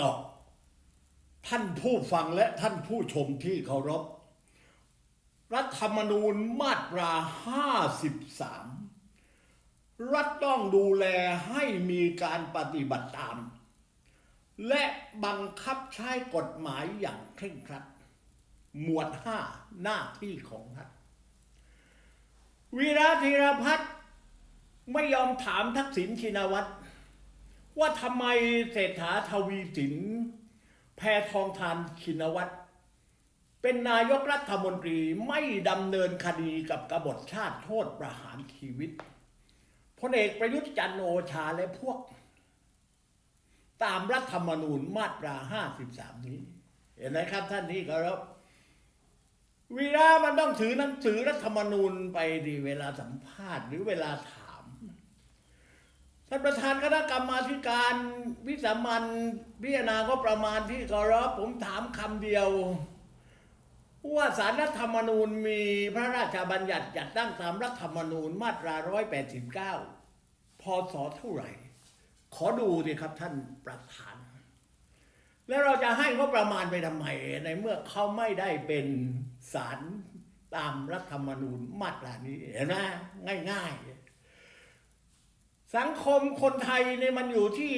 ต่อท่านผู้ฟังและท่านผู้ชมที่เคารพ รัฐธรรมนูญมาตรา 53 รัฐต้องดูแลให้มีการปฏิบัติตาม และบังคับใช้กฎหมายอย่างเคร่งครัด หมวด 5 หน้าที่ของรัฐวีระธีรพัฒน์ไม่ยอมถามทักษิณชินวัตร ว่าทำไมเศรษฐาทวีสิน แพทองทานชินวัตร เป็นนายกรัฐมนตรีไม่ดำเนินคดีกับกบฏชาติโทษประหารชีวิตพลเอกประยุทธ์จันทร์โอชาและพวก ตามรัฐธรรมนูญมาตรา 53 นี้ เห็นไหมครับท่านที่เคารพวีระมันต้องถือหนังสือรัฐธรรมนูญไปดีเวลาสัมภาษณ์หรือเวลาถาม ท่านประธานคณะกรรมาธิการวิสามันพิจารณาก็ประมาณที่เคารพผมถามคำเดียว ว่าสารรัฐธรรมนูญมีพระราชบัญญัติจัดตั้งตามรัฐธรรมนูญมาตรา 189 พศเท่าไหร่ ขอดูดิครับท่านประธาน แล้วเราจะให้เขาประมาณไปทำไมในเมื่อเขาไม่ได้เป็นสารตามรัฐธรรมนูญมาตรานี้เห็นไหมง่าย ๆ สังคมคนไทยเนี่ยมันอยู่ที่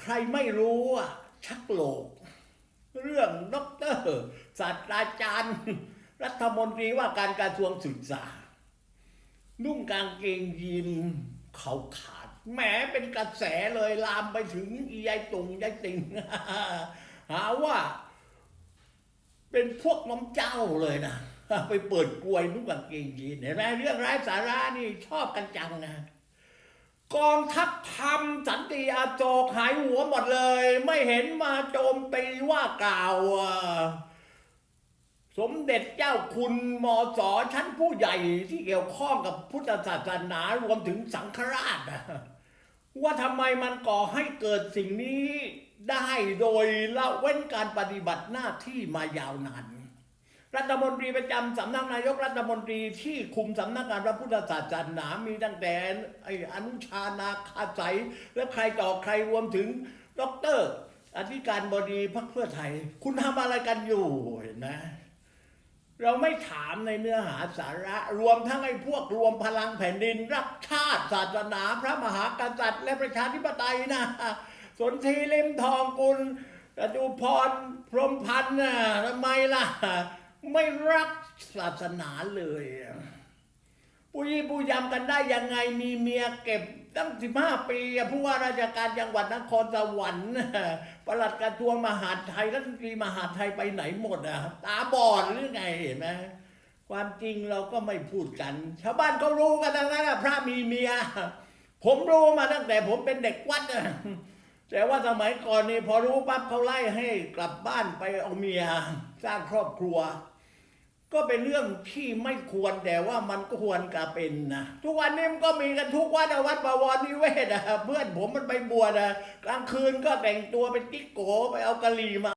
ใครไม่รู้อะชักโลก เรื่องด็อกเตอร์ศาสตราจารย์ รัฐมนตรีว่าการกระทรวงศึกษา นุ่งกางเกงยีนเขาขาดแหมเป็นกระแสเลยลามไปถึงยายตุงยายติงหาว่า เป็นพวกน้ำเจ้าเลยนะไปเปิดกลวยนุ่งกางเกงยีนเห็นไหมเรื่องไร้สาระนี่ชอบกันจังนะ กองทัพทำสันติอาโจกหายหัวหมดเลย ไม่เห็นมาโจมตีว่ากล่าว สมเด็จเจ้าคุณมอสอชั้นผู้ใหญ่ที่เกี่ยวข้องกับพุทธศาสนารวมถึงสังฆราช ว่าทำไมมันก่อให้เกิดสิ่งนี้ได้โดยละเว้นการปฏิบัติหน้าที่มายาวนาน รัฐมนตรีประจำสำนักนายกรัฐมนตรีที่คุมสำนักงานพระพุทธศาสนามีตั้งแต่ไอ้อนุชานาคาใสและใครต่อใครรวมถึงด็อกเตอร์อธิการบดีพรรคเพื่อไทย คุณทำอะไรกันอยู่เห็นไหมเราไม่ถามในเนื้อหาสาระ รวมทั้งไอ้พวกรวมพลังแผ่นดิน รักชาติศาสนาพระมหากษัตริย์ และประชาธิปไตยนะสนทีเล่มทองกุลจตุพรพรมพันธ์น่ะทำไมล่ะ ไม่รักศาสนาเลยอะปุยปุยยำกันได้ยังไงมีเมียเก็บตั้งสิบห้าปีผู้ว่าราชการจังหวัดนครสวรรค์น่ะปลัดกระทรวงมหาดไทยรัฐมนตรีมหาดไทยไปไหนหมดอะตาบอดหรือไงเห็นไหมความจริงเราก็ไม่พูดกัน ชาวบ้านก็รู้กันทั้งนั้นอะพระมีเมีย ผมรู้มาตั้งแต่ผมเป็นเด็กวัดแต่ว่าสมัยก่อนนี่พอรู้ปั๊บเขาไล่ให้กลับบ้านไปเอาเมีย สร้างครอบครัว ก็เป็นเรื่องที่ไม่ควรแต่ว่ามันก็ควรกะเป็นนะทุกวันนี้มันก็มีกันทุกวัดวัดบวรนิเวศอะเพื่อนผมมันไปบวชอะกลางคืนก็แต่งตัวเป็นกิ๊กโกไปเอากะหรี่มา